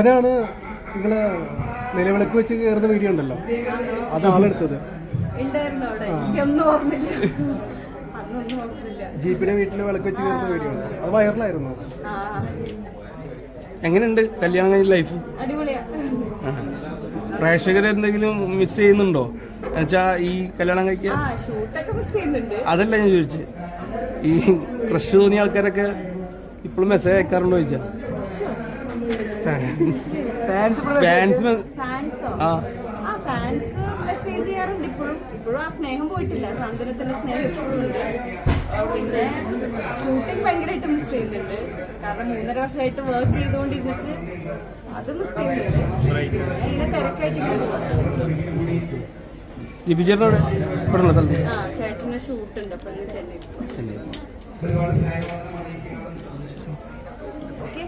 അതാണ് നിങ്ങൾ നിലവിളക്ക് വെച്ച് കയറുന്ന വീഡിയോ ഉണ്ടല്ലോ. അത് ആളെടുത്തത് ഉണ്ടായിരുന്നു അവിടെ. എനിക്കൊന്നും ഓർമ്മയില്ല. ഓർമ്മയില്ല. ജീപ്പിയുടെ വീട്ടിൽ വിളക്ക് വെച്ച് കയറുന്ന വീഡിയോ ഉണ്ട്? അത് വൈറലായിരുന്നു? ആ. എങ്ങനെയുണ്ട് കല്യാണം കഴിഞ്ഞ ലൈഫ് അടിപൊളിയാ. പ്രേക്ഷകർ എന്തെങ്കിലും മിസ് ചെയ്യുന്നുണ്ടോ? എന്നുവെച്ചാ ഈ കല്യാണം കഴിക്കാൻ? അതല്ല ഞാൻ ചോദിച്ചത് ഈ ക്രഷ് തോന്നിയ ആൾക്കാരൊക്കെ ഇപ്പോഴും മെസ്സേജ് അയക്കാറുണ്ടോ ചോദിച്ചാ? ഫാൻസ് ഫാൻസോ ആ. ആ ഫാൻസ് മെസ്സേജ് ചെയ്യാറുണ്ട് ഇപ്പോഴും ഇപ്പോഴും ആ സ്നേഹം പോയിട്ടില്ല. സാന്ത്വനത്തിന്റെ സ്നേഹം ഇപ്പോഴും ഉണ്ട്. പിന്നെ ഷൂട്ടിംഗ് ഭയങ്കരമായിട്ട് മിസ് ചെയ്യുന്നുണ്ട്. കാരണം മൂന്നര വർഷമായിട്ട് വർക്ക് ചെയ്തുകൊണ്ടിരുന്നിട്ട് അത് മിസ് ചെയ്യുന്നുണ്ട്. ഇങ്ങനെ തിരക്കായിട്ട് ഇങ്ങനെ പോകും. ലിപിച്ചേട്ടനോട് ഇവിടെ ഉള്ള സ്ഥലത്ത് ചേട്ടന് ഷൂട്ട് ഉണ്ട് അപ്പൊ ചെന്നൈ ചെന്നൈ ഓക്കെ.